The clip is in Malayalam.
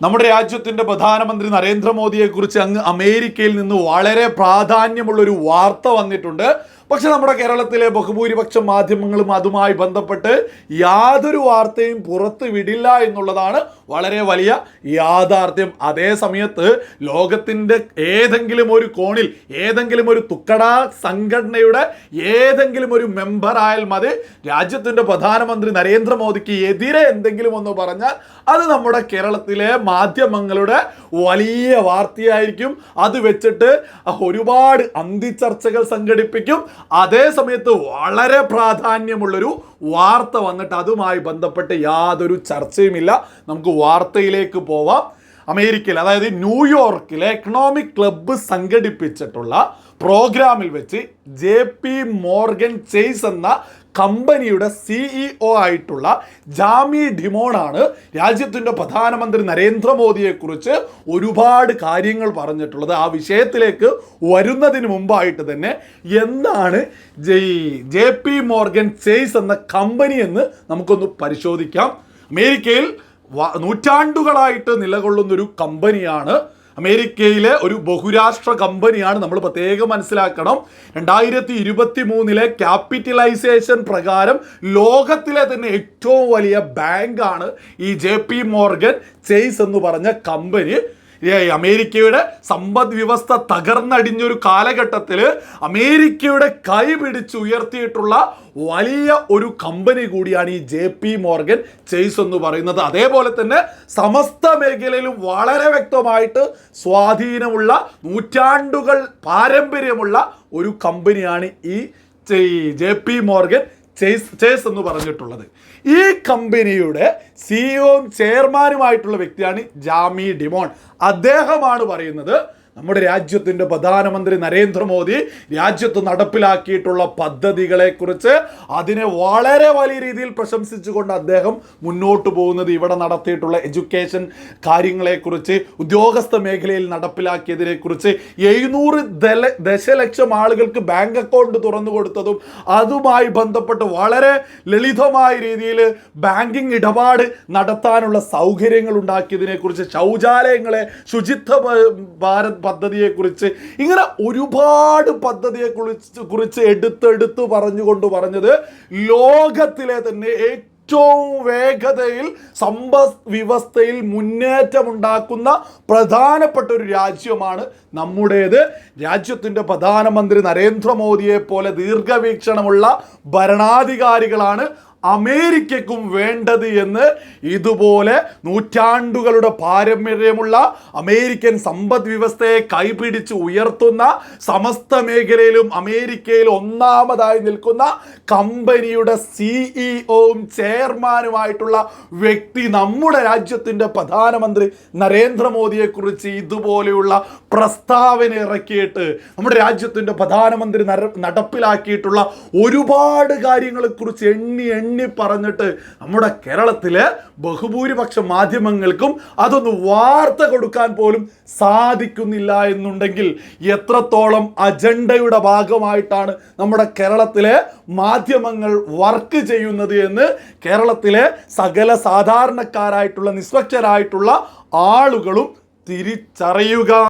നമ്മുടെ രാജ്യത്തിന്റെ പ്രധാനമന്ത്രി നരേന്ദ്രമോദിയെ കുറിച്ച് അങ്ങ് അമേരിക്കയിൽ നിന്ന് വളരെ പ്രാധാന്യമുള്ള ഒരു വാർത്ത വന്നിട്ടുണ്ട്. പക്ഷെ നമ്മുടെ കേരളത്തിലെ ബഹുഭൂരിപക്ഷം മാധ്യമങ്ങളും അതുമായി ബന്ധപ്പെട്ട് യാതൊരു വാർത്തയും പുറത്തു വിടില്ല എന്നുള്ളതാണ് വളരെ വലിയ യാഥാർത്ഥ്യം. അതേ സമയത്ത് ലോകത്തിന്റെ ഏതെങ്കിലും ഒരു കോണിൽ ഏതെങ്കിലും ഒരു തുക്കട സംഘടനയുടെ ഏതെങ്കിലും ഒരു മെമ്പർ ആയാൽ മതി. രാജ്യത്തിന്റെ പ്രധാനമന്ത്രി നരേന്ദ്രമോദിക്ക് എതിരെ എന്തെങ്കിലും ഒന്ന് പറഞ്ഞാൽ അത് നമ്മുടെ കേരളത്തിലെ മാധ്യമങ്ങളുടെ വലിയ വാർത്തയായിരിക്കും. അത് വെച്ചിട്ട് ഒരുപാട് അന്തിച്ചർച്ചകൾ സംഘടിപ്പിക്കും. അതേ സമയത്ത് വളരെ പ്രാധാന്യമുള്ളൊരു വാർത്ത വന്നിട്ട് അതുമായി ബന്ധപ്പെട്ട് യാതൊരു ചർച്ചയുമില്ല. നമുക്ക് വാർത്തയിലേക്ക് പോവാം. അമേരിക്കയിൽ അതായത് ന്യൂയോർക്കിലെ എക്കണോമിക് ക്ലബ്ബ് സംഘടിപ്പിച്ചിട്ടുള്ള പ്രോഗ്രാമിൽ വെച്ച് ജെ പി മോർഗൻ ചേസ് എന്ന കമ്പനിയുടെ സിഇഒ ആയിട്ടുള്ള ജാമി ഡിമോണാണ് രാജ്യത്തിന്റെ പ്രധാനമന്ത്രി നരേന്ദ്രമോദിയെക്കുറിച്ച് ഒരുപാട് കാര്യങ്ങൾ പറഞ്ഞിട്ടുള്ളത്. ആ വിഷയത്തിലേക്ക് വരുന്നതിന് മുമ്പായിട്ട് തന്നെ എന്താണ് ജെ പി മോർഗൻ ചേസ് എന്ന കമ്പനി എന്ന് നമുക്കൊന്ന് പരിശോധിക്കാം. അമേരിക്കയിൽ നൂറ്റാണ്ടുകളായിട്ട് നിലകൊള്ളുന്ന ഒരു കമ്പനിയാണ്. അമേരിക്കയിലെ ഒരു ബഹുരാഷ്ട്ര കമ്പനിയാണ് നമ്മൾ പ്രത്യേകം മനസ്സിലാക്കണം. രണ്ടായിരത്തി ഇരുപത്തി മൂന്നിലെ ക്യാപിറ്റലൈസേഷൻ പ്രകാരം ലോകത്തിലെ തന്നെ ഏറ്റവും വലിയ ബാങ്കാണ് ഈ ജെ പി മോർഗൻ ചെയ്സ് എന്ന് പറഞ്ഞ കമ്പനി. അമേരിക്കയുടെ സമ്പദ് വ്യവസ്ഥ തകർന്നടിഞ്ഞൊരു കാലഘട്ടത്തിൽ അമേരിക്കയുടെ കൈ പിടിച്ച് ഉയർത്തിയിട്ടുള്ള വലിയ ഒരു കമ്പനി കൂടിയാണ് ഈ ജെ പി മോർഗൻ ചെയ്സ് എന്ന് പറയുന്നത്. അതേപോലെ തന്നെ സമസ്ത മേഖലയിലും വളരെ വ്യക്തമായിട്ട് സ്വാധീനമുള്ള നൂറ്റാണ്ടുകൾ പാരമ്പര്യമുള്ള ഒരു കമ്പനിയാണ് ഈ J P Morgan. Chase Chase എന്ന് പറഞ്ഞിട്ടുള്ളത്. ഈ കമ്പനിയുടെ സിഇഒയും ചെയർമാനുമായിട്ടുള്ള വ്യക്തിയാണ് ജാമി ഡിമോൺ. അദ്ദേഹമാണ് പറയുന്നത് നമ്മുടെ രാജ്യത്തിന്റെ പ്രധാനമന്ത്രി നരേന്ദ്രമോദി രാജ്യത്ത് നടപ്പിലാക്കിയിട്ടുള്ള പദ്ധതികളെക്കുറിച്ച് അതിനെ വളരെ വലിയ രീതിയിൽ പ്രശംസിച്ചുകൊണ്ട് അദ്ദേഹം മുന്നോട്ട് പോകുന്നത് ഇവിടെ നടത്തിയിട്ടുള്ള എഡ്യൂക്കേഷൻ കാര്യങ്ങളെക്കുറിച്ച് ഉദ്യോഗസ്ഥ മേഖലയിൽ നടപ്പിലാക്കിയതിനെക്കുറിച്ച് എഴുന്നൂറ് ദല ദശലക്ഷം ആളുകൾക്ക് ബാങ്ക് അക്കൗണ്ട് തുറന്നു കൊടുത്തതും അതുമായി ബന്ധപ്പെട്ട് വളരെ ലളിതമായ രീതിയിൽ ബാങ്കിങ് ഇടപാട് നടത്താനുള്ള സൗകര്യങ്ങൾ ഉണ്ടാക്കിയതിനെക്കുറിച്ച് ശൗചാലയങ്ങളെ ശുചിത്വ ഭാരത് പദ്ധതിയെക്കുറിച്ച് ഇങ്ങനെ ഒരുപാട് പദ്ധതിയെ കുറിച്ച് കുറിച്ച് എടുത്തെടുത്ത് പറഞ്ഞുകൊണ്ട് പറഞ്ഞത് ലോകത്തിലെ തന്നെ ഏറ്റവും വേഗതയിൽ സമ്പ വ്യവസ്ഥയിൽ മുന്നേറ്റമുണ്ടാക്കുന്ന പ്രധാനപ്പെട്ട ഒരു രാജ്യമാണ് നമ്മുടേത്. രാജ്യത്തിന്റെ പ്രധാനമന്ത്രി നരേന്ദ്രമോദിയെ പോലെ ദീർഘവീക്ഷണമുള്ള ഭരണാധികാരികളാണ് അമേരിക്കക്കും വേണ്ടത് എന്ന് ഇതുപോലെ നൂറ്റാണ്ടുകളുടെ പാരമ്പര്യമുള്ള അമേരിക്കൻ സമ്പദ് വ്യവസ്ഥയെ കൈപിടിച്ച് ഉയർത്തുന്ന സമസ്ത മേഖലയിലും അമേരിക്കയിൽ ഒന്നാമതായി നിൽക്കുന്ന കമ്പനിയുടെ സിഇഒയും ചെയർമാനുമായിട്ടുള്ള വ്യക്തി നമ്മുടെ രാജ്യത്തിന്റെ പ്രധാനമന്ത്രി നരേന്ദ്രമോദിയെക്കുറിച്ച് ഇതുപോലെയുള്ള പ്രസ്താവന ഇറക്കിയിട്ട് നമ്മുടെ രാജ്യത്തിന്റെ പ്രധാനമന്ത്രി നടപ്പിലാക്കിയിട്ടുള്ള ഒരുപാട് കാര്യങ്ങളെക്കുറിച്ച് എണ്ണി എണ്ണി പറഞ്ഞിട്ട് നമ്മുടെ കേരളത്തിലെ ബഹുഭൂരിപക്ഷ മാധ്യമങ്ങൾക്കും അതൊന്ന് വാർത്ത കൊടുക്കാൻ പോലും സാധിക്കുന്നില്ല എന്നുണ്ടെങ്കിൽ എത്രത്തോളം അജണ്ടയുടെ ഭാഗമായിട്ടാണ് നമ്മുടെ കേരളത്തിലെ മാധ്യമങ്ങൾ വർക്ക് ചെയ്യുന്നത് എന്ന് കേരളത്തിലെ സകല സാധാരണക്കാരായിട്ടുള്ള നിഷ്പക്ഷരായിട്ടുള്ള ആളുകളും തിരിച്ചറിയുക.